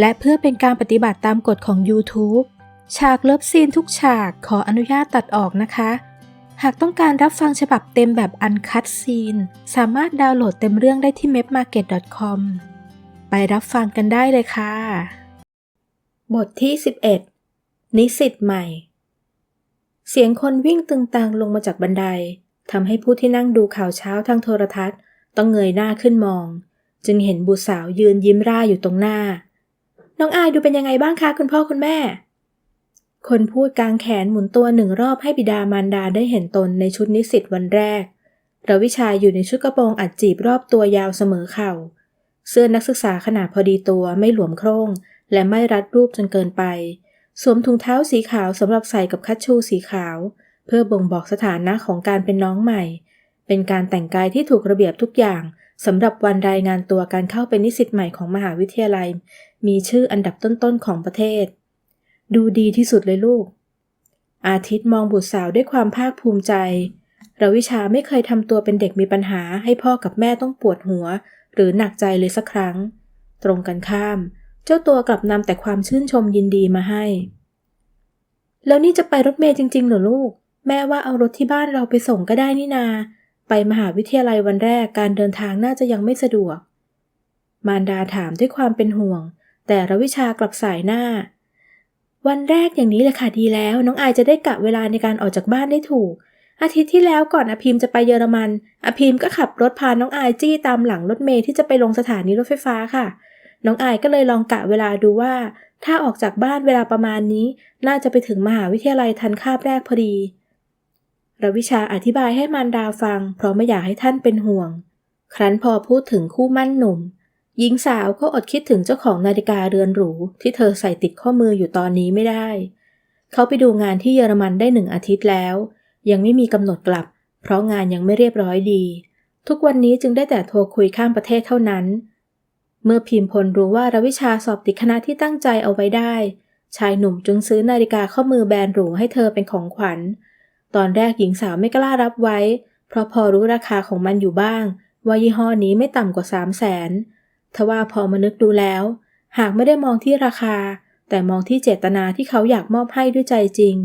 และเพื่อเป็นการปฏิบัติตามกฎของ YouTube ฉากเลิฟซีนทุกฉากขออนุญาตตัดออกนะคะ หากต้องการรับฟังฉบับเต็มแบบอันคัดซีน สามารถดาวน์โหลดเต็มเรื่องได้ที่ mepmarket.com ไปรับฟังกันได้เลยค่ะ บทที่ 11 นิสิตใหม่ เสียงคนวิ่งตึงตังลงมาจากบันไดทำให้ผู้ที่นั่งดูข่าวเช้าทางโทรทัศน์ ต้องเงยหน้าขึ้นมอง จึงเห็นบุสาวยืนยิ้มร่าอยู่ตรงหน้า น้องอายดูเป็นยังไงบ้างคะคุณพ่อคุณแม่ คนพูดกางแขนหมุนตัวหนึ่งรอบให้บิดามารดาได้เห็นตนในชุดนิสิตวันแรกรวิชาอยู่ในชุดกระโปรงอัดจีบรอบตัวยาวเสมอเข่า เสื้อนักศึกษาขนาดพอดีตัวไม่หลวมโครง และไม่รัดรูปจนเกินไป สวมถุงเท้าสีขาวสำหรับใส่กับคัชชูสีขาว เพื่อบ่งบอกสถานะของการเป็นน้องใหม่ เป็นการแต่งกายที่ถูกระเบียบทุกอย่าง สำหรับวันรายงานตัวการเข้าเป็นนิสิตใหม่ของมหาวิทยาลัย มีชื่ออันดับต้นๆของประเทศ ดูดีที่สุดเลยลูก อาทิตย์มองบุตรสาวด้วยความภาคภูมิใจราวิชาไม่เคยทำตัวเป็นเด็กมีปัญหาให้พ่อกับแม่ต้องปวดหัว หรือหนักใจเลยสักครั้ง ตรงกันข้าม เจ้าตัวกลับนำแต่ความชื่นชมยินดีมาให้ แล้วนี่จะไปรถเมย์จริงๆ เหรอลูก แม่ว่าเอารถที่บ้านเราไปส่งก็ได้นี่นา ไปมหาวิทยาลัยวันแรกการเดินทางน่าจะยังไม่สะดวก มารดาถามด้วยความเป็นห่วง แต่รวิชากลับสายหน้า วันแรกอย่างนี้แหละค่ะดีแล้ว น้องอายจะได้กะเวลาในการออกจากบ้านได้ถูก อาทิตย์ที่แล้วก่อนอภิมจะไปเยอรมัน อภิมก็ขับรถพาน้องอายจี้ตามหลังรถเมย์ที่จะไปลงสถานีรถไฟฟ้าค่ะ น้องอายก็เลยลองกะเวลาดูว่า ถ้าออกจากบ้านเวลาประมาณนี้ น่าจะไปถึงมหาวิทยาลัยทันคาบแรกพอดี รวิชาอธิบายให้มารดาฟัง เพราะไม่อยากให้ท่านเป็นห่วง ครั้นพอพูดถึงคู่มั่นหนุ่ม หญิงสาวก็อดคิดถึงเจ้าของนาฬิกาเรือนหรู ที่เธอใส่ติดข้อมืออยู่ตอนนี้ไม่ได้ เขาไปดูงานที่เยอรมันได้หนึ่งอาทิตย์แล้ว ยังไม่มีกำหนดกลับ เพราะงานยังไม่เรียบร้อยดี ทุกวันนี้จึงได้แต่โทรคุยข้ามประเทศเท่านั้น เมื่อพิมพลรู้ว่ารวิชาสอบติดคณะที่ตั้งใจเอาไว้ได้ ชายหนุ่มจึงซื้อนาฬิกาข้อมือแบรนด์หรูให้เธอเป็นของขวัญ ตอนแรกหญิงสาวไม่กล้ารับไว้ เพราะพอรู้ราคาของมันอยู่บ้าง ว่ายี่ห้อนี้ไม่ต่ำกว่าสามแสนทว่าพอมานึกดูแล้ว หากไม่ได้มองที่ราคา แต่มองที่เจตนาที่เขาอยากมอบให้ด้วยใจจริง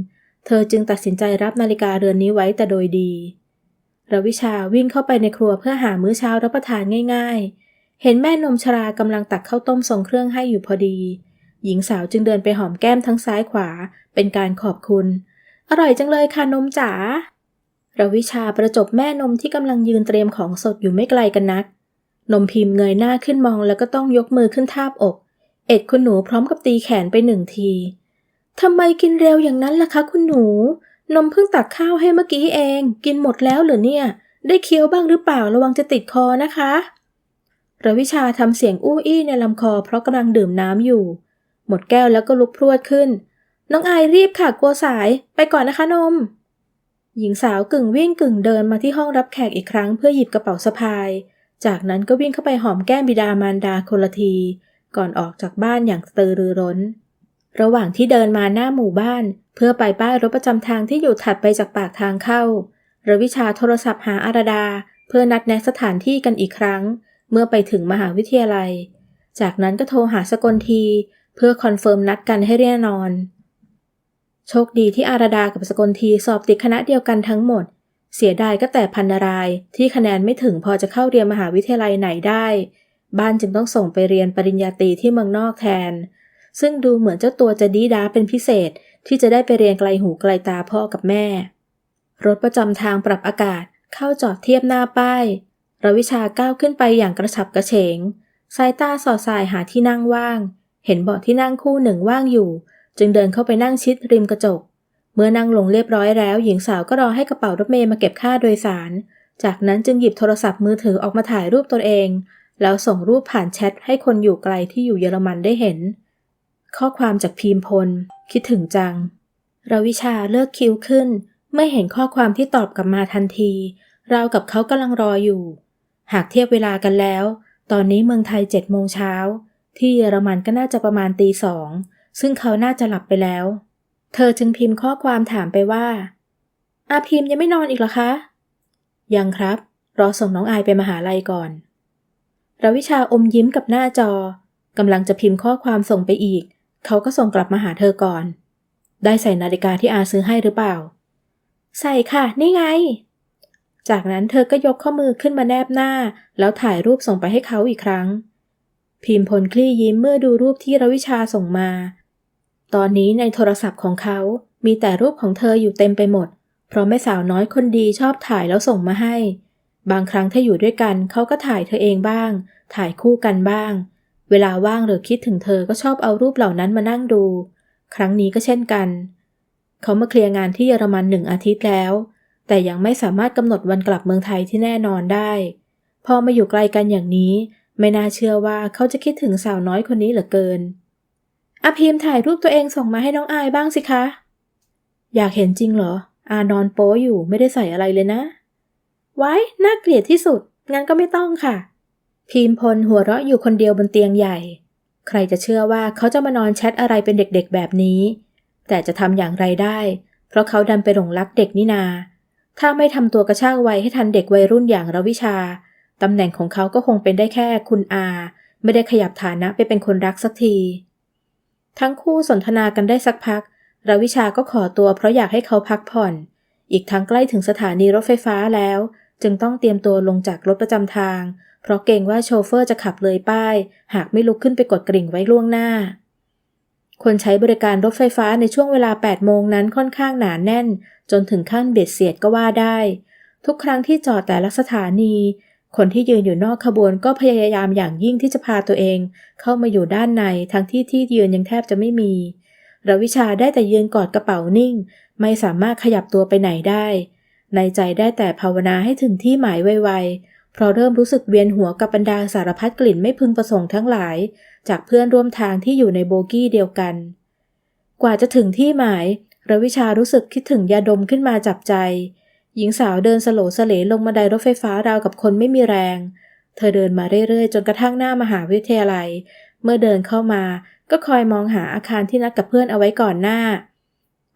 เธอจึงตัดสินใจรับนาฬิกาเรือนนี้ไว้แต่โดยดีรวิชาวิ่งเข้าไปในครัวเพื่อหามื้อเช้ารับประทานง่าย ๆ เห็นแม่นมชรากำลังตักข้าวต้มทรงเครื่องให้อยู่พอดี หญิงสาวจึงเดินไปหอมแก้มทั้งซ้ายขวา เป็นการขอบคุณ อร่อยจังเลยค่ะนมจ๋ารวิชาประจบแม่นมที่กำลังยืนเตรียมของสดอยู่ไม่ไกลกันนัก นมพิมพ์เงยหน้าขึ้นมองแล้วก็ต้องยกมือขึ้นทาบอก เอ็ดคุณหนูพร้อมกับตีแขนไปหนึ่งทีทำไมกินเร็วอย่างนั้นล่ะคะคุณหนู นมเพิ่งตักข้าวให้เมื่อกี้เอง กินหมดแล้วหรือเนี่ย ได้เคี้ยวบ้างหรือเปล่าระวังจะติดคอนะคะรวิชาทำเสียงอู้อี้ในลำคอเพราะกำลังดื่มน้ำอยู่ หมดแก้วแล้วก็ลุกพรวดขึ้น น้องอายรีบค่ะกลัวสายไปก่อนนะคะนม หญิงสาวกึ่งวิ่งกึ่งเดินมาที่ห้องรับแขกอีกครั้งเพื่อหยิบกระเป๋าสะพาย จากนั้นก็วิ่งเข้าไปหอมแก้มบิดามารดาคนละที ก่อนออกจากบ้านอย่างสตือรือร้น ระหว่างที่เดินมาหน้าหมู่บ้าน เพื่อไปป้ายรถประจำทางที่อยู่ถัดไปจากปากทางเข้ารวิชาโทรศัพท์หาอาราดา เพื่อนัดแนะสถานที่กันอีกครั้ง เมื่อไปถึงมหาวิทยาลัย จากนั้นก็โทรหาสกลที เพื่อคอนเฟิร์มนัดกันให้แน่นอน โชคดีที่อาราดากับสกลทีสอบติดคณะเดียวกันทั้งหมด เสียดายก็แต่พันนารายที่คะแนนไม่ถึงพอจะเข้าเรียนมหาวิทยาลัยไหนได้ บ้านจึงต้องส่งไปเรียนปริญญาตรีที่เมืองนอกแทน ซึ่งดูเหมือนเจ้าตัวจะดีด้าเป็นพิเศษที่จะได้ไปเรียนไกลหูไกลตาพ่อกับแม่ รถประจำทางปรับอากาศเข้าจอดเทียบหน้าป้ายรวิชาก้าวขึ้นไปอย่างกระฉับกระเฉง สายตาสอดสายหาที่นั่งว่าง เห็นเบาะที่นั่งคู่หนึ่งว่างอยู่ จึงเดินเข้าไปนั่งชิดริมกระจก เมื่อนั่งลงเรียบร้อยแล้ว หญิงสาวก็รอให้กระเป๋ารถเมย์มาเก็บค่าโดยสาร จากนั้นจึงหยิบโทรศัพท์มือถือออกมาถ่ายรูปตนเอง แล้วส่งรูปผ่านแชทให้คนอยู่ไกลที่อยู่เยอรมันได้เห็น ข้อความจากพีมพล คิดถึงจังราวิชาเลิกคิ้วขึ้น เมื่อเห็นข้อความที่ตอบกลับมาทันที เรากับเขากำลังรออยู่ หากเทียบเวลากันแล้ว ตอนนี้เมืองไทยเจ็ดโมงเช้า ที่เยอรมันก็น่าจะประมาณตีสอง ซึ่งเขาน่าจะหลับไปแล้ว เธอจึงพิมพ์ข้อความถามไปว่า อาพิมพ์ยังไม่นอนอีกหรอคะ ยังครับ รอส่งน้องอายไปมหาลัยก่อนรวิชาอมยิ้มกับหน้าจอกำลังจะพิมพ์ข้อความส่งไปอีก เขาก็ส่งกลับมาหาเธอก่อน ได้ใส่นาฬิกาที่อาซื้อให้หรือเปล่า ใส่ค่ะ นี่ไง จากนั้นเธอก็ยกข้อมือขึ้นมาแนบหน้า แล้วถ่ายรูปส่งไปให้เขาอีกครั้ง พิมพ์พลคลี่ยิ้มเมื่อดูรูปที่รวิชาส่งมา ตอนนี้ในโทรศัพท์ของเขามีแต่รูปของเธออยู่เต็มไปหมด เพราะแม่สาวน้อยคนดีชอบถ่ายแล้วส่งมาให้ บางครั้งถ้าอยู่ด้วยกันเขาก็ถ่ายเธอเองบ้าง ถ่ายคู่กันบ้าง เวลาว่างหรือคิดถึงเธอก็ชอบเอารูปเหล่านั้นมานั่งดู ครั้งนี้ก็เช่นกัน เขามาเคลียร์งานที่เยอรมันหนึ่งอาทิตย์แล้ว แต่ยังไม่สามารถกำหนดวันกลับเมืองไทยที่แน่นอนได้ พอมาอยู่ไกลกันอย่างนี้ ไม่น่าเชื่อว่าเขาจะคิดถึงสาวน้อยคนนี้เหลือเกิน อาพิมถ่ายรูปตัวเองส่งมาให้น้องอายบ้างสิคะ อยากเห็นจริงเหรอ อานอนโป๊อยู่ไม่ได้ใส่อะไรเลยนะ ไว้ น่าเกลียดที่สุด งั้นก็ไม่ต้องค่ะ พิมพลหัวเราะอยู่คนเดียวบนเตียงใหญ่ ใครจะเชื่อว่าเขาจะมานอนแชทอะไรเป็นเด็กๆแบบนี้ แต่จะทำอย่างไรได้ เพราะเขาดันไปหลงรักเด็กนี่นา ถ้าไม่ทำตัวกระชากไวให้ทันเด็กวัยรุ่นอย่างรวิชาตำแหน่งของเขาก็คงเป็นได้แค่คุณอา ไม่ได้ขยับฐานะไปเป็นคนรักสักที ทั้งคู่สนทนากันได้สักพักรวิชาก็ขอตัวเพราะอยากให้เขาพักผ่อน อีกทั้งใกล้ถึงสถานีรถไฟฟ้าแล้ว จึงต้องเตรียมตัวลงจากรถประจำทาง เพราะเกรงว่าโชเฟอร์จะขับเลยป้าย หากไม่ลุกขึ้นไปกดกริ่งไว้ล่วงหน้า คนใช้บริการรถไฟฟ้าในช่วงเวลา 8 โมงนั้นค่อนข้างหนาแน่น จนถึงขั้นเบียดเสียดก็ว่าได้ ทุกครั้งที่จอดแต่ละสถานี คนที่ยืนอยู่นอกขบวนก็พยายามอย่างยิ่งที่จะพาตัวเอง เข้ามาอยู่ด้านในทั้งที่ที่ยืนยังแทบจะไม่มีรวิชาได้แต่ยืนกอดกระเป๋านิ่ง ไม่สามารถขยับตัวไปไหนได้ ในใจได้แต่ภาวนาให้ถึงที่หมายไวๆ เพราะเริ่มรู้สึกเวียนหัวกับบรรดาสารพัดกลิ่นไม่พึงประสงค์ทั้งหลาย จากเพื่อนร่วมทางที่อยู่ในโบกี้เดียวกัน กว่าจะถึงที่หมายรวิชารู้สึกคิดถึงยาดมขึ้นมาจับใจ หญิงสาวเดินสโลสเลลงบันไดรถไฟฟ้าราวกับคนไม่มีแรง เธอเดินมาเรื่อยๆ จนกระทั่งหน้ามหาวิทยาลัย เมื่อเดินเข้ามาก็คอยมองหาอาคารที่นัดกับเพื่อนเอาไว้ก่อนหน้า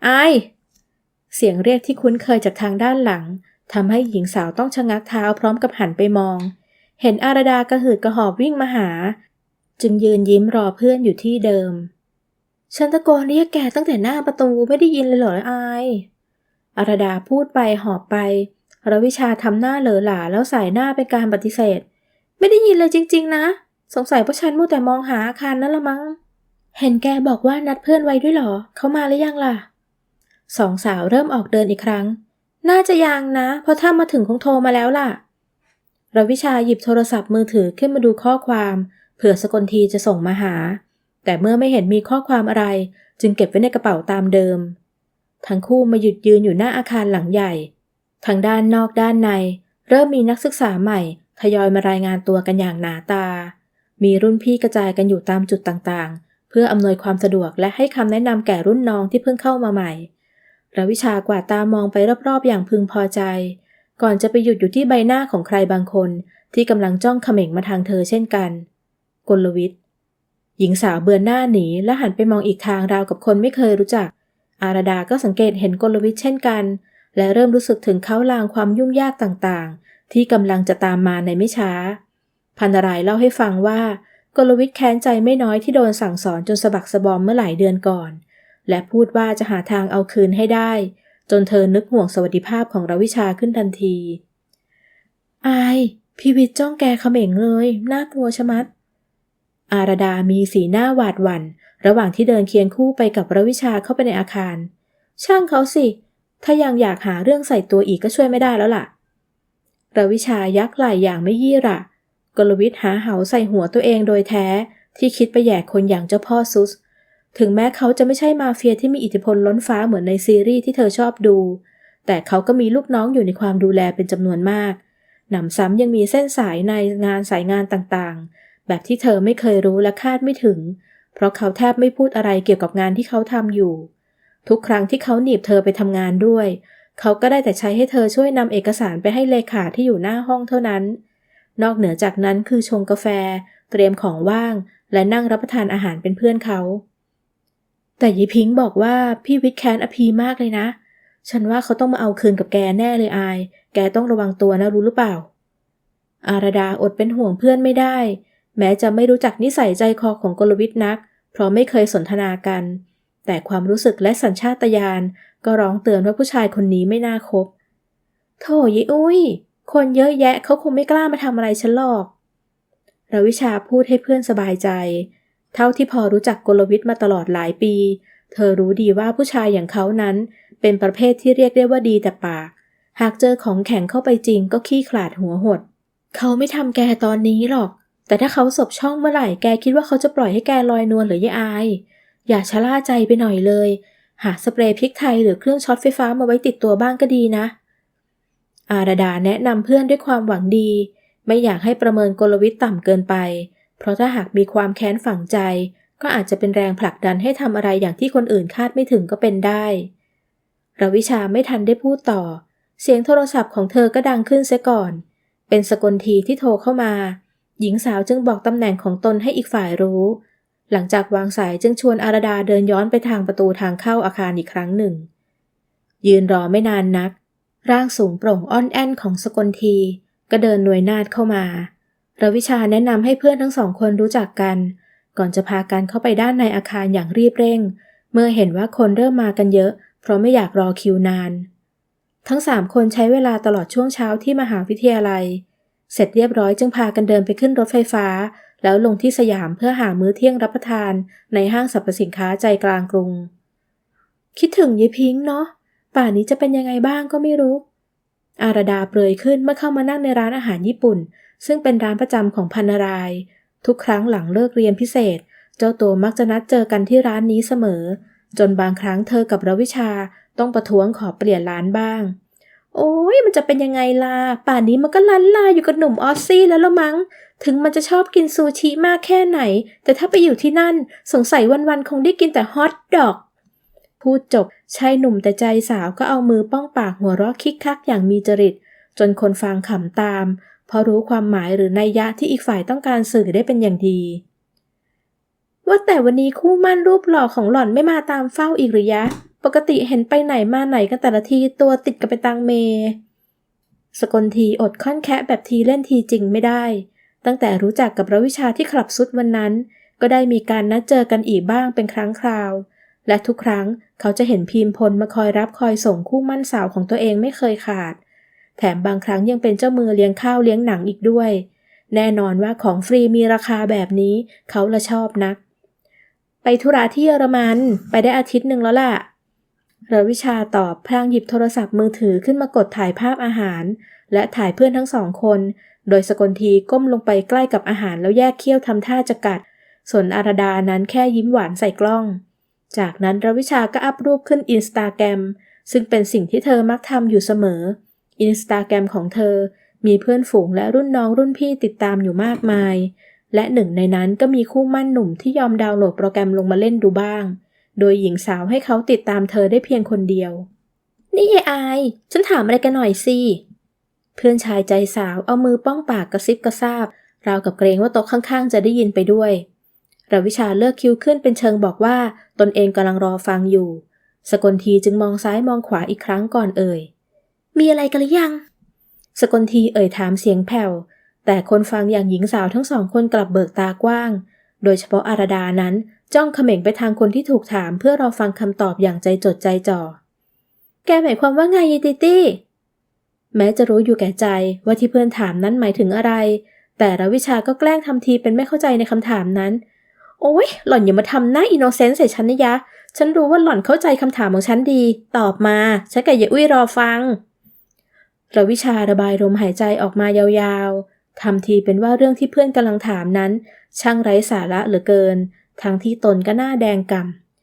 ไอ เสียงเรียกที่คุ้นเคยจากทางด้านหลังทำให้หญิงสาวต้องชะงักเท้าพร้อมกับหันไปมอง เห็นอารดากระหืดกระหอบวิ่งมาหา จึงยืนยิ้มรอเพื่อนอยู่ที่เดิม ฉันตะโกนเรียกแกตั้งแต่หน้าประตูไม่ได้ยินเลยเหรอไอ อารดาพูดไปหอบไป รวิชาทำหน้าเหลอหลาแล้วสายหน้าเป็นการปฏิเสธ ไม่ได้ยินเลยจริง ๆ นะ สงสัยพวกฉันมัวแต่มองหาอาคารนั่นละมั้ง เห็นแกบอกว่านัดเพื่อนไว้ด้วยหรอ เขามาหรือยังล่ะ สองสาวเริ่มออกเดินอีกครั้ง น่าจะยังนะ เพราะถ้ามาถึงคงโทรมาแล้วล่ะ รวิชาหยิบโทรศัพท์มือถือขึ้นมาดูข้อความเผื่อสกลทีจะส่งมาหา แต่เมื่อไม่เห็นมีข้อความอะไร จึงเก็บไว้ในกระเป๋าตามเดิม ทั้งคู่มาหยุดยืนอยู่หน้าอาคารหลังใหญ่ ทางด้านนอกด้านใน เริ่มมีนักศึกษาใหม่ทยอยมารายงานตัวกันอย่างหนาตา มีรุ่นพี่กระจายกันอยู่ตามจุดต่างๆ เพื่ออำนวยความสะดวกและให้คำแนะนำแก่รุ่นน้องที่เพิ่งเข้ามาใหม่รวิชากวาดตามองไปรอบๆ อย่างพึงพอใจ ก่อนจะไปหยุดอยู่ที่ใบหน้าของใครบางคน ที่กำลังจ้องเขม่งมาทางเธอเช่นกัน กลวิทย์หญิงสาวเบือนหน้าหนีและหันไปมองอีกทางราวกับคนไม่เคยรู้จัก อารดาก็สังเกตเห็นกลวิทย์เช่นกัน และเริ่มรู้สึกถึงเขาลางความยุ่งยากต่างๆ ที่กำลังจะตามมาในไม่ช้า พันรายเล่าให้ฟังว่ากลวิทย์แค้นใจไม่น้อยที่โดนสั่งสอนจนสะบักสะบอมเมื่อหลายเดือนก่อน และพูดว่าจะหาทางเอาคืนให้ได้ จนเธอนึกห่วงสวัสดิภาพของรวิชาขึ้นทันที อาย พีวิทย์จ้องแกเขม่งเลย น่ากลัวชะมัด อารดามีสีหน้าหวาดหวัน่น ระหว่างที่เดินเคียงคู่ไปกับระวิชาเข้าไปในอาคาร ช่างเขาสิ ถ้ายังอยากหาเรื่องใส่ตัวอีกก็ช่วยไม่ได้แล้วล่ะระวิชายักไหล่อย่างไม่ยี่ระกลวิทย์หาเหาใส่หัวตัวเองโดยแท้ ที่คิดไปแย่คนอย่างเจ้าพ่อซุส ถึงแม้เขาจะไม่ใช่มาเฟียที่มีอิทธิพลล้นฟ้าเหมือนในซีรีส์ที่เธอชอบดู แต่เขาก็มีลูกน้องอยู่ในความดูแลเป็นจำนวนมากหนำซ้ำยังมีเส้นสายในงานสายงานต่างๆ แบบที่เธอไม่เคยรู้และคาดไม่ถึง เพราะเขาแทบไม่พูดอะไรเกี่ยวกับงานที่เขาทำอยู่ ทุกครั้งที่เขาหนีบเธอไปทำงานด้วย เขาก็ได้แต่ใช้ให้เธอช่วยนำเอกสารไปให้เลขาที่อยู่หน้าห้องเท่านั้น นอกเหนือจากนั้นคือชงกาแฟ เตรียมของว่าง และนั่งรับประทานอาหารเป็นเพื่อนเขา แต่ยีพิงบอกว่าพี่วิทย์แคนอพีมากเลยนะ ฉันว่าเขาต้องมาเอาคืนกับแกแน่เลยอาย แกต้องระวังตัวนะรู้หรือเปล่า อารดาอดเป็นห่วงเพื่อนไม่ได้ แม้จะไม่รู้จักนิสัยใจคอของกลวิทย์นัก เพราะไม่เคยสนทนากัน แต่ความรู้สึกและสัญชาตญาณก็ร้องเตือนว่าผู้ชายคนนี้ไม่น่าคบ โถยอุ้ย คนเยอะแยะเขาคงไม่กล้ามาทำอะไรฉันหรอกรวิชาพูดให้เพื่อนสบายใจ เท่าที่พอรู้จักกลวิทย์มาตลอดหลายปี เธอรู้ดีว่าผู้ชายอย่างเขานั้น เป็นประเภทที่เรียกได้ว่าดีแต่ปาก หากเจอของแข็งเข้าไปจริงก็ขี้ขลาดหัวหด เขาไม่ทำแกตอนนี้หรอก แต่ถ้าเขาสบช่องเมื่อไหร่แกคิดว่าเขาจะปล่อยให้แกลอยนวลหรือยายอาย อย่าชะล่าใจไปหน่อยเลย หาสเปรย์พริกไทยหรือเครื่องช็อตไฟฟ้ามาไว้ติดตัวบ้างก็ดีนะ อาราดาแนะนำเพื่อนด้วยความหวังดี ไม่อยากให้ประเมินกลวิทย์ต่ำเกินไป เพราะถ้าหากมีความแค้นฝังใจ ก็อาจจะเป็นแรงผลักดันให้ทำอะไรอย่างที่คนอื่นคาดไม่ถึงก็เป็นได้รวิชาไม่ทันได้พูดต่อ เสียงโทรศัพท์ของเธอก็ดังขึ้นเสียก่อน เป็นสกลทีที่โทรเข้ามา หญิงสาวจึงบอกตำแหน่งของตนให้อีกฝ่ายรู้ หลังจากวางสายจึงชวนอารดาเดินย้อนไปทางประตูทางเข้าอาคารอีกครั้งหนึ่ง ยืนรอไม่นานนัก ร่างสูงโปร่งอ่อนแอนของสกลที ก็เดินหน่วยนาดเข้ามารวิชาแนะนำให้เพื่อนทั้งสองคนรู้จักกัน ก่อนจะพากันเข้าไปด้านในอาคารอย่างรีบเร่ง เมื่อเห็นว่าคนเริ่มมากันเยอะ เพราะไม่อยากรอคิวนาน ทั้งสามคนใช้เวลาตลอดช่วงเช้าที่มหาวิทยาลัย เสร็จเรียบร้อยจึงพากันเดินไปขึ้นรถไฟฟ้า แล้วลงที่สยามเพื่อหามื้อเที่ยงรับประทานในห้างสรรพสินค้าใจกลางกรุง คิดถึงยายพิงค์เนาะป่านนี้จะเป็นยังไงบ้างก็ไม่รู้ อารดาเปรยขึ้นเมื่อเข้ามานั่งในร้านอาหารญี่ปุ่น ซึ่งเป็นร้านประจำของพันนาราย ทุกครั้งหลังเลิกเรียนพิเศษ เจ้าตัวมักจะนัดเจอกันที่ร้านนี้เสมอ จนบางครั้งเธอกับรวิชาต้องประท้วงขอเปลี่ยนร้านบ้าง โอ้ยมันจะเป็นยังไงล่ะ ป่านนี้มันก็ลันลาอยู่กับหนุ่มออสซี่แล้วละมั้ง ถึงมันจะชอบกินซูชิมากแค่ไหน แต่ถ้าไปอยู่ที่นั่น สงสัยวันๆ คงได้กินแต่ฮอทดอก พูดจบชายหนุ่มแต่ใจสาวก็เอามือป้องปากหัวเราะคิกคักอย่างมีจริต จนคนฟังขำตาม เพราะรู้ความหมายหรือนัยยะที่อีกฝ่ายต้องการสื่อได้เป็นอย่างดี ว่าแต่วันนี้คู่มั่นรูปหล่อของหล่อนไม่มาตามเฝ้าอีกหรือยะ ปกติเห็นไปไหนมาไหนกันแต่ละทีตัวติดกับไปตังเม สกลทีอดค่อนแคะแบบทีเล่นทีจริงไม่ได้ ตั้งแต่รู้จักกับรวิชาที่ขับสุดวันนั้น ก็ได้มีการนัดเจอกันอีกบ้างเป็นครั้งคราว และทุกครั้งเขาจะเห็นพีมพลมาคอยรับคอยส่งคู่มั่นสาวของตัวเองไม่เคยขาด แถมบางครั้งยังเป็นเจ้ามือเลี้ยงข้าวเลี้ยงหนังอีกด้วย แน่นอนว่าของฟรีมีราคาแบบนี้เขาละชอบนัก ไปธุระที่เยอรมันไปได้อาทิตย์หนึ่งแล้วล่ะ รวิชาตอบพลางหยิบโทรศัพท์มือถือขึ้นมากดถ่ายภาพอาหาร และถ่ายเพื่อนทั้งสองคน โดยสกลทีก้มลงไปใกล้กับอาหารแล้วแยกเขี้ยวทำท่าจะกัด ส่วนอาราดานั้นแค่ยิ้มหวานใส่กล้อง จากนั้นรวิชาก็อัพรูปขึ้นอินสตาแกรมซึ่งเป็นสิ่งที่เธอมักทำอยู่เสมออินสตาแกรมของเธอ มีเพื่อนฝูงและรุ่นน้องรุ่นพี่ติดตามอยู่มากมาย และหนึ่งในนั้นก็มีคู่มั่นหนุ่มที่ยอมดาวน์โหลดโปรแกรมลงมาเล่นดูบ้าง โดยหญิงสาวให้เขาติดตามเธอได้เพียงคนเดียว นี่ยายอาย ฉันถามอะไรกันหน่อยสิ เพื่อนชายใจสาวเอามือป้องปากกระซิบกระซาบ ราวกับเกรงว่าโต๊ะข้างๆ จะได้ยินไปด้วยรวิชาเลิกคิ้วขึ้นเป็นเชิงบอกว่า ตนเองกำลังรอฟังอยู่ สกลทีจึงมองซ้ายมองขวาอีกครั้งก่อนเอ่ย มีอะไรกันหรือยัง สกลทีเอ่ยถามเสียงแผ่ว แต่คนฟังอย่างหญิงสาวทั้งสองคนกลับเบิกตากว้าง โดยเฉพาะอาราดานั้น จ้องเขม่งไปทางคนที่ถูกถามเพื่อรอฟังคำตอบอย่างใจจดใจจ่อ แกหมายความว่าไงยายติตี้ แม้จะรู้อยู่แก่ใจว่าที่เพื่อนถามนั้นหมายถึงอะไร แต่รวิชาก็แกล้งทำทีเป็นไม่เข้าใจในคำถามนั้น โอ้ยหล่อนอย่ามาทำหน้าอินโนเซนต์ใส่ฉันนะยะ ฉันรู้ว่าหล่อนเข้าใจคำถามของฉันดี ตอบมา ฉันกับยายอุ้ยรอฟังรวิชาระบายลมหายใจออกมายาวๆทำทีเป็นว่าเรื่องที่เพื่อนกำลังถามนั้น ช่างไร้สาระเหลือเกิน ทั้งที่ตนก็หน้าแดงก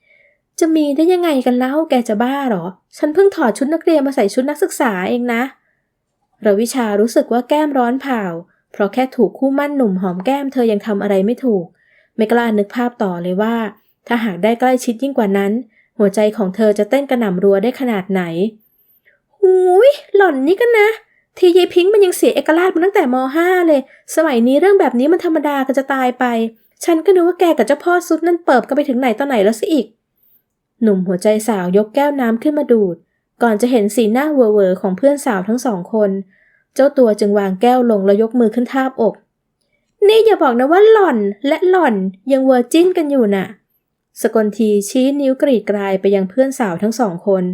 ำจะมีได้ยังไงกันเล่าแกจะบ้าหรอ ฉันเพิ่งถอดชุดนักเรียนมาใส่ชุดนักศึกษาเองนะรวิชารู้สึกว่าแก้มร้อนเผาเพราะแค่ถูกคู่มั่นหนุ่มหอมแก้มเธอยังทำอะไรไม่ถูก ไม่กล้านึกภาพต่อเลยว่า ถ้าหากได้ใกล้ชิดยิ่งกว่านั้น หัวใจของเธอจะเต้นกระหน่ำรัวได้ขนาดไหนหูยหล่อนนี่กันนะ ทีเยพิงค์มันยังเสียเอกราชมาตั้งแต่ม .5 เลย สมัยนี้เรื่องแบบนี้มันธรรมดาก็จะตายไป ฉันก็นึกว่าแกกับเจ้าพ่อซุดนั่นเปิบกันไปถึงไหนต่อไหนแล้วสิอีก หนุ่มหัวใจสาวยกแก้วน้ำขึ้นมาดูด ก่อนจะเห็นสีหน้าเวอร์ของเพื่อนสาวทั้งสองคน เจ้าตัวจึงวางแก้วลงแล้วยกมือขึ้นทาบอก นี่อย่าบอกนะว่าหล่อนและหล่อนยังเวอร์จิ้นกันอยู่น่ะ สกลทีชี้นิ้วกรีดกรายไปยังเพื่อนสาวทั้งสองคน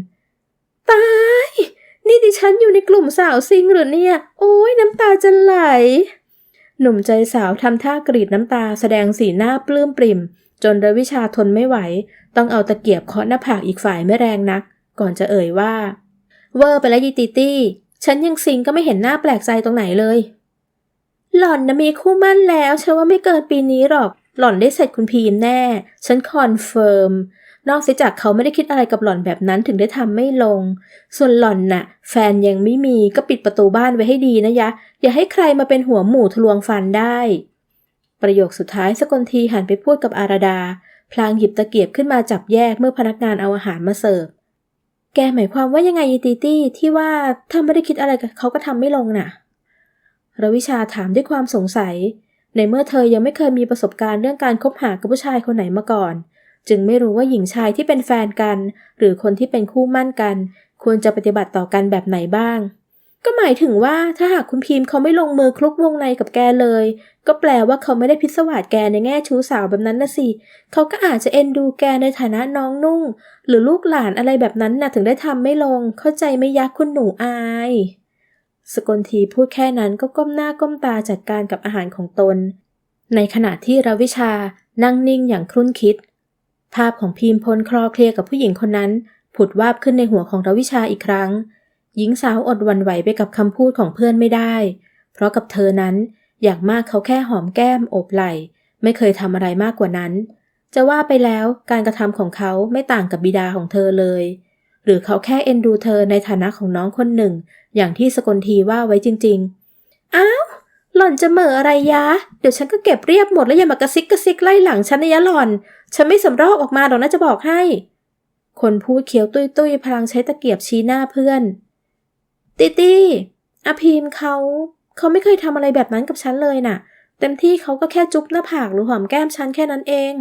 ตายนี่ดิฉันอยู่ในกลุ่มสาวซิงหรือเนี่ย โอ้ยน้ำตาจะไหล หนุ่มใจสาวทำท่ากรีดน้ำตาแสดงสีหน้าปลื้มปริ่ม จนรวิชาทนไม่ไหว ต้องเอาตะเกียบเคาะหน้าผากอีกฝ่ายไม่แรงนัก ก่อนจะเอ่ยว่า เวอร์ไปแล้วยีตีตี้ ฉันยังซิงก็ไม่เห็นหน้าแปลกใจตรงไหนเลย หล่อนนะมีคู่มั่นแล้วฉันว่าไม่เกินปีนี้หรอก หล่อนได้เสร็จคุณพีมแน่ ฉันคอนเฟิร์ม นอกเสียจากเขาไม่ได้คิดอะไรกับหล่อนแบบนั้นถึงได้ทำไม่ลง ส่วนหล่อนน่ะ แฟนยังไม่มีก็ปิดประตูบ้านไว้ให้ดีนะยะ อย่าให้ใครมาเป็นหัวหมู่ทะลวงฟันได้ ประโยคสุดท้ายสกลทีหันไปพูดกับอาราดา พลางหยิบตะเกียบขึ้นมาจับแยกเมื่อพนักงานเอาอาหารมาเสิร์ฟ แกหมายความว่ายังไงยีตีตี้ที่ว่าถ้าไม่ได้คิดอะไรกับเขาก็ทำไม่ลงน่ะระวิชาถามด้วยความสงสัย ในเมื่อเธอยังไม่เคยมีประสบการณ์เรื่องการคบหากับผู้ชายคนไหนมาก่อน จึงไม่รู้ว่าหญิงชายที่เป็นแฟนกัน หรือคนที่เป็นคู่มั่นกัน ควรจะปฏิบัติต่อกันแบบไหนบ้าง ก็หมายถึงว่าถ้าหากคุณพีมเขาไม่ลงมือคลุกวงในกับแกเลย ก็แปลว่าเขาไม่ได้พิศวาสแกในแง่ชู้สาวแบบนั้นนะสิเขาก็อาจจะเอ็นดูแกในฐานะน้องนุ่ง หรือลูกหลานอะไรแบบนั้นนะถึงได้ทำไม่ลง เข้าใจไม่ยักคุณหนูอายสกลทีพูดแค่นั้นก็ก้มหน้าก้มตาจัดการกับอาหารของตน ในขณะที่รวิชานั่งนิ่งอย่างครุ่นคิด ภาพของพีมพลคลอเคลียกับผู้หญิงคนนั้น ผุดวาบขึ้นในหัวของรวิชาอีกครั้ง หญิงสาวอดวันไหวไปกับคำพูดของเพื่อนไม่ได้ เพราะกับเธอนั้นอย่างมากเขาแค่หอมแก้มโอบไหล่ ไม่เคยทำอะไรมากกว่านั้น จะว่าไปแล้วการกระทำของเขาไม่ต่างกับบิดาของเธอเลย หรือเขาแค่เอ็นดูเธอในฐานะของน้องคนหนึ่ง อย่างที่สกลทีว่าไว้จริง ๆ อ้าว หล่อนจะเหม่ออะไรยะ เดี๋ยวฉันก็เก็บเรียบหมดแล้วอย่ามากระซิกกระซิกไล่หลังฉันนะยะหล่อน ฉันไม่สำรอกออกมาหรอกนะจะบอกให้ คนพูดเขียวตุ้ยตุ้ยพลางใช้ตะเกียบชี้หน้าเพื่อน ติตี้อาพีมเขา เขาไม่เคยทำอะไรแบบนั้นกับฉันเลยน่ะ เต็มที่เขาก็แค่จุ๊บหน้าผากหรือหอมแก้มฉันแค่นั้นเอง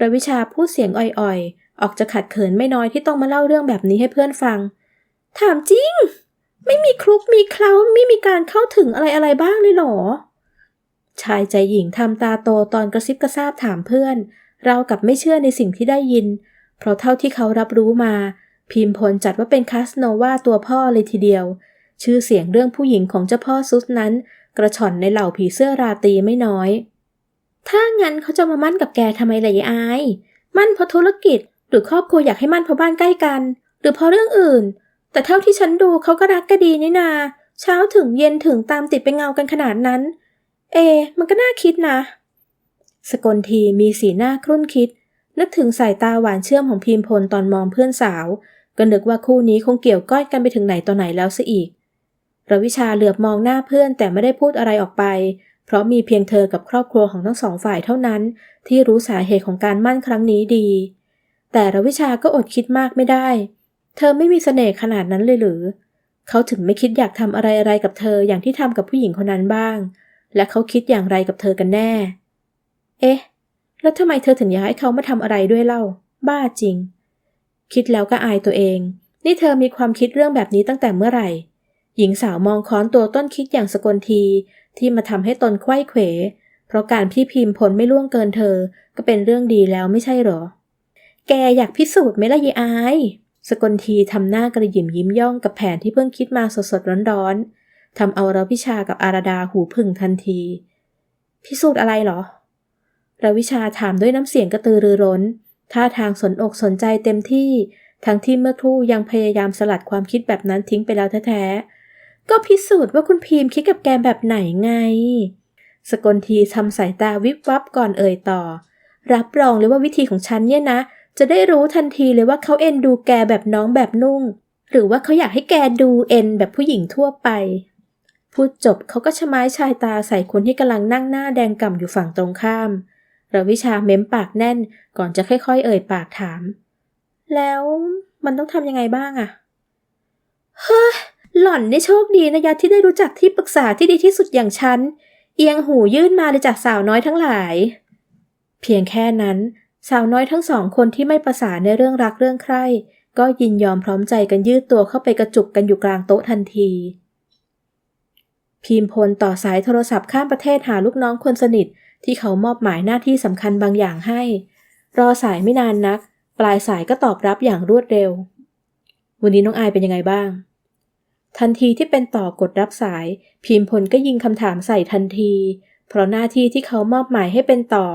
ระวิชาพูดเสียงอ่อยๆ ออกจะขัดเขินไม่น้อยที่ต้องมาเล่าเรื่องแบบนี้ให้เพื่อนฟัง ถามจริง ไม่มีคลุกมีเคล้าไม่มีการเข้าถึงอะไรอะไรบ้างเลยหรอ ชายใจหญิงทำตาโตตอนกระซิบกระซาบถามเพื่อน เรากับไม่เชื่อในสิ่งที่ได้ยิน เพราะเท่าที่เขารับรู้มา พิมพลจัดว่าเป็นคาสโนวาตัวพ่อเลยทีเดียว ชื่อเสียงเรื่องผู้หญิงของเจ้าพ่อซุสนั้น กระชอนในเหล่าผีเสื้อราตรีไม่น้อย ถ้างั้นเขาจะมามั่นกับแกทำไมล่ะยายอาย มั่นเพราะธุรกิจหรือครอบครัวอยากให้มั่นเพราะบ้านใกล้กัน หรือเพราะเรื่องอื่น แต่เท่าที่ฉันดูเขาก็รักกันดีนี่นา เช้าถึงเย็นถึงตามติดไปเงากันขนาดนั้น เอ มันก็น่าคิดนะ สกลทีมีสีหน้าครุ่นคิด นึกถึงสายตาหวานเชื่อมของพิมพลตอนมองเพื่อนสาว ก็นึกว่าคู่นี้คงเกี่ยวก้อยกันไปถึงไหนต่อไหนแล้วซะอีกระวิชาเหลือบมองหน้าเพื่อนแต่ไม่ได้พูดอะไรออกไป เพราะมีเพียงเธอกับครอบครัวของทั้งสองฝ่ายเท่านั้น ที่รู้สาเหตุของการมั่นครั้งนี้ดี แต่ระวิชาก็อดคิดมากไม่ได้ เธอไม่มีเสน่ห์ขนาดนั้นเลยหรือ เขาถึงไม่คิดอยากทำอะไรอะไรกับเธออย่างที่ทำกับผู้หญิงคนนั้นบ้าง และเขาคิดอย่างไรกับเธอกันแน่ เอ๊ะ แล้วทำไมเธอถึงอยากให้เขามาทำอะไรด้วยเล่า บ้าจริง คิดแล้วก็อายตัวเอง นี่เธอมีความคิดเรื่องแบบนี้ตั้งแต่เมื่อไหร่ หญิงสาวมองค้อนตัวต้นคิดอย่างสกลทีที่มาทำให้ตนไขว้เขว เพราะการพี่พิมพ์พลไม่ล่วงเกินเธอ ก็เป็นเรื่องดีแล้วไม่ใช่หรอ แกอยากพิสูจน์ไหมล่ะยายอาย สกลทีทำหน้ากระยิมยิ้มย่องกับแผนที่เพิ่งคิดมาสดๆร้อนๆทำเอาเราพิชากับอาราดาหูพึ่งทันที พิสูจน์อะไรหรอราวิชาถามด้วยน้ำเสียงกระตือรือร้น ท่าทางสนอกสนใจเต็มที่ ทั้งที่เมื่อครู่ยังพยายามสลัดความคิดแบบนั้นทิ้งไปแล้วแท้ๆ ก็พิสูจน์ว่าคุณพีมคิดกับแกแบบไหนไง สกลทีทำสายตาวิบวับก่อนเอ่ยต่อ รับรองเลยว่าวิธีของฉันเนี่ยนะ จะได้รู้ทันทีเลยว่าเขาเอ็นดูแกแบบน้องแบบนุ่ง หรือว่าเขาอยากให้แกดูเอ็นแบบผู้หญิงทั่วไป พูดจบเขาก็ชะไม้ชายตาใส่คนที่กำลังนั่งหน้าแดงก่ำอยู่ฝั่งตรงข้ามรวิชาเม้มปากแน่นก่อนจะค่อย ๆ เอ่ยปากถาม แล้วมันต้องทำยังไงบ้างอะเฮ้ยหล่อนได้โชคดีนะยะที่ได้รู้จักที่ปรึกษาที่ดีที่สุดอย่างฉัน เอียงหูยื่นมาเลยจากสาวน้อยทั้งหลาย เพียงแค่นั้น สาวน้อยทั้งสองคนที่ไม่ประสานในเรื่องรักเรื่องใคร่ก็ยินยอมพร้อมใจกันยืดตัวเข้าไปกระจุกกันอยู่กลางโต๊ะทันที พิมพลต่อสายโทรศัพท์ข้ามประเทศหาลูกน้องคนสนิท ที่เขามอบหมายหน้าที่สำคัญบางอย่างให้ รอสายไม่นานนัก ปลายสายก็ตอบรับอย่างรวดเร็ว วันนี้น้องอายเป็นยังไงบ้าง ทันทีที่เป็นต่อกดรับสาย พิมพลก็ยิงคำถามใส่ทันที เพราะหน้าที่ที่เขามอบหมายให้เป็นต่อ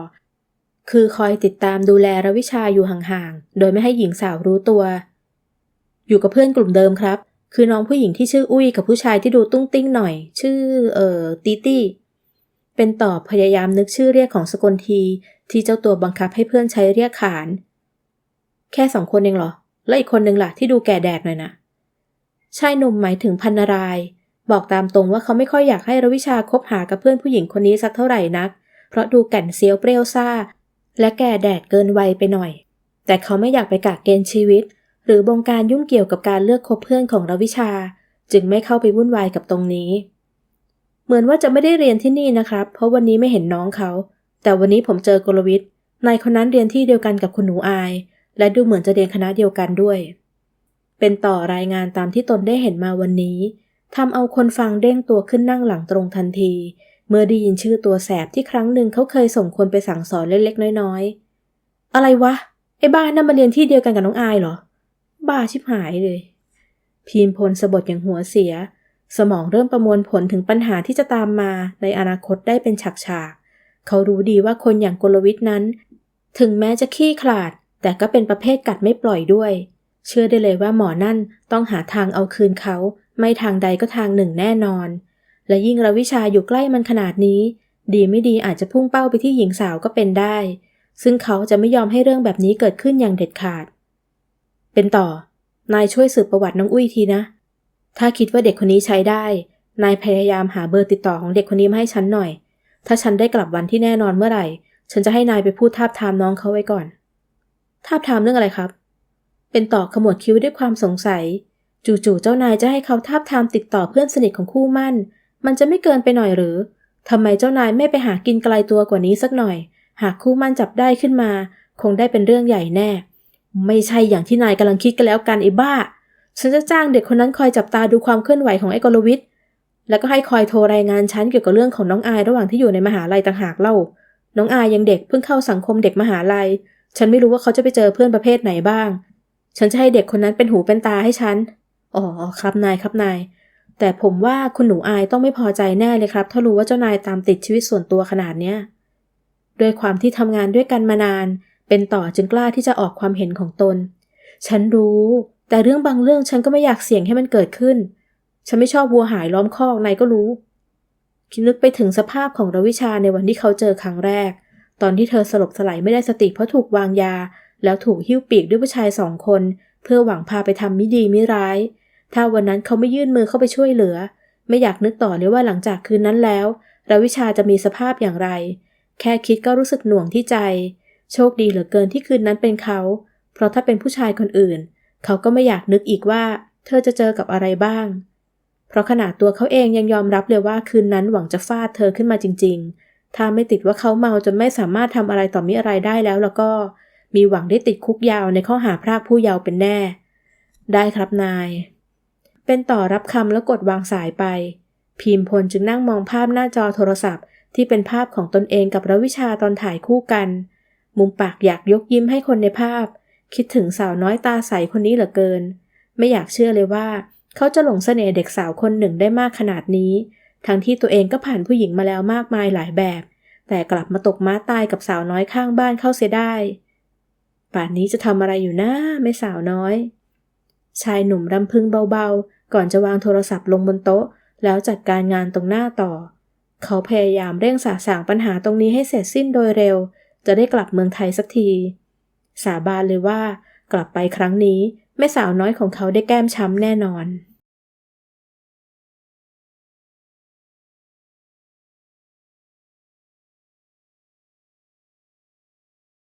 คือคอยติดตามดูแลรวิชาอยู่ห่างๆ โดยไม่ให้หญิงสาวรู้ตัว อยู่กับเพื่อนกลุ่มเดิมครับ คือน้องผู้หญิงที่ชื่ออุ้ยกับผู้ชายที่ดูตุ้งติ้งหน่อย ชื่อ เอ่อตีตี้เป็นต่อพยายามนึกชื่อเรียกของสกลที ที่เจ้าตัวบังคับให้เพื่อนใช้เรียกขาน แค่สองคนเองเหรอ แล้วอีกคนนึงล่ะที่ดูแก่แดดหน่อยนะชายหนุ่มหมายถึงพันนาราย บอกตามตรงว่าเขาไม่ค่อยอยากให้รวิชาคบหากับเพื่อนผู้หญิงคนนี้สักเท่าไหร่นัก เพราะดูแก่นเซียวเปรี้ยวซ่า และแก่แดดเกินวัยไปหน่อย แต่เขาไม่อยากไปกากเกณฑ์ชีวิต หรือบงการยุ่งเกี่ยวกับการเลือกคบเพื่อนของรวิชา จึงไม่เข้าไปวุ่นวายกับตรงนี้ เหมือนว่าจะไม่ได้เรียนที่นี่นะครับ เพราะวันนี้ไม่เห็นน้องเขา แต่วันนี้ผมเจอกลวิทย์นายคนนั้นเรียนที่เดียวกันกับคุณหนูอาย และดูเหมือนจะเรียนคณะเดียวกันด้วย เป็นต่อรายงานตามที่ตนได้เห็นมาวันนี้ทำเอาคนฟังเด้งตัวขึ้นนั่งหลังตรงทันที เมื่อได้ยินชื่อตัวแสบที่ครั้งหนึ่งเขาเคยส่งคนไปสั่งสอนเล็กๆ น้อยๆ อะไรวะ ไอ้บ้านนั่นมาเรียนที่เดียวกันกับน้องอายเหรอ บ้าชิบหายเลย พีมพลสะบดอย่างหัวเสีย สมองเริ่มประมวลผลถึงปัญหาที่จะตามมาในอนาคตได้เป็นฉากๆ เขารู้ดีว่าคนอย่างกลวิทย์นั้น ถึงแม้จะขี้ขลาด แต่ก็เป็นประเภทกัดไม่ปล่อยด้วย เชื่อได้เลยว่าหมอนั่นต้องหาทางเอาคืนเขา ไม่ทางใดก็ทางหนึ่งแน่นอน และยิ่งรวิชาอยู่ใกล้มันขนาดนี้ ดีไม่ดีอาจจะพุ่งเป้าไปที่หญิงสาวก็เป็นได้ ซึ่งเขาจะไม่ยอมให้เรื่องแบบนี้เกิดขึ้นอย่างเด็ดขาด เป็นต่อ นายช่วยสืบประวัติน้องอุ้ยทีนะ ถ้าคิดว่าเด็กคนนี้ใช้ได้ นายพยายามหาเบอร์ติดต่อของเด็กคนนี้มาให้ฉันหน่อย ถ้าฉันได้กลับวันที่แน่นอนเมื่อไหร่ ฉันจะให้นายไปพูดทาบทามน้องเขาไว้ก่อน ทาบทามเรื่องอะไรครับ เป็นต่อขมวดคิ้วด้วยความสงสัย จู่ๆเจ้านายจะให้เขาทาบทามติดต่อเพื่อนสนิทของคู่มั่น มันจะไม่เกินไปหน่อยหรือทำไมเจ้านายไม่ไปหากินไกลตัวกว่านี้สักหน่อย หากคู่มั่นจับได้ขึ้นมา คงได้เป็นเรื่องใหญ่แน่ ไม่ใช่อย่างที่นายกำลังคิดกันแล้วกันไอ้บ้า ฉันจะจ้างเด็กคนนั้นคอยจับตาดูความเคลื่อนไหวของไอ้กลวิทย์แล้วก็ให้คอยโทรรายงานฉันเกี่ยวกับเรื่องของน้องอายระหว่างที่อยู่ในมหาลัยต่างหากเล่า น้องอายยังเด็กเพิ่งเข้าสังคมเด็กมหาลัย ฉันไม่รู้ว่าเขาจะไปเจอเพื่อนประเภทไหนบ้าง ฉันจะให้เด็กคนนั้นเป็นหูเป็นตาให้ฉัน อ๋อครับนายครับนาย แต่ผมว่าคุณหนูอายต้องไม่พอใจแน่เลยครับ ถ้ารู้ว่าเจ้านายตามติดชีวิตส่วนตัวขนาดเนี้ยด้วยความที่ทำงานด้วยกันมานาน เป็นต่อจึงกล้าที่จะออกความเห็นของตน ฉันรู้ แต่เรื่องบางเรื่องฉันก็ไม่อยากเสี่ยงให้มันเกิดขึ้น ฉันไม่ชอบวัวหายล้อมคอกนายก็รู้ คิดนึกไปถึงสภาพของรวิชาในวันที่เขาเจอครั้งแรก ตอนที่เธอสลบสลายไม่ได้สติเพราะถูกวางยา แล้วถูกหิ้วปีกด้วยผู้ชายสองคน เพื่อหวังพาไปทำมิดีมิร้าย ถ้าวันนั้นเขาไม่ยื่นมือเข้าไปช่วยเหลือ ไม่อยากนึกต่อเลยว่าหลังจากคืนนั้นแล้วราวิชาจะมีสภาพอย่างไร แค่คิดก็รู้สึกหน่วงที่ใจ โชคดีเหลือเกินที่คืนนั้นเป็นเขา เพราะถ้าเป็นผู้ชายคนอื่น เขาก็ไม่อยากนึกอีกว่า เธอจะเจอกับอะไรบ้าง เพราะขนาดตัวเขาเองยังยอมรับเลยว่าคืนนั้นหวังจะฟาดเธอขึ้นมาจริง ๆ ถ้าไม่ติดว่าเขาเมาจนไม่สามารถทำอะไรต่อมิอะไรได้แล้วแล้วก็ มีหวังได้ติดคุกยาวในข้อหาพรากผู้เยาว์เป็นแน่ ได้ครับนาย เป็นต่อรับคำแล้วกดวางสายไป พิมพลจึงนั่งมองภาพหน้าจอโทรศัพท์ ที่เป็นภาพของตนเองกับรวิชาตอนถ่ายคู่กัน มุมปากอยากยกยิ้มให้คนในภาพ คิดถึงสาวน้อยตาใสคนนี้เหลือเกิน ไม่อยากเชื่อเลยว่า เขาจะหลงเสน่ห์เด็กสาวคนหนึ่งได้มากขนาดนี้ ทั้งที่ตัวเองก็ผ่านผู้หญิงมาแล้วมากมายหลายแบบ แต่กลับมาตกม้าตายกับสาวน้อยข้างบ้านเข้าเสียได้ป่านนี้จะทำอะไรอยู่นะไม่สาวน้อย ชายหนุ่มรำพึงเบาๆ ก่อนจะวางโทรศัพท์ลงบนโต๊ะ แล้วจัดการงานตรงหน้าต่อ เขาพยายามเร่งสาสางปัญหาตรงนี้ให้เสร็จสิ้นโดยเร็ว จะได้กลับเมืองไทยสักที สาบานเลยว่ากลับไปครั้งนี้แม่สาวน้อยของเขาได้แก้มช้ำแน่นอน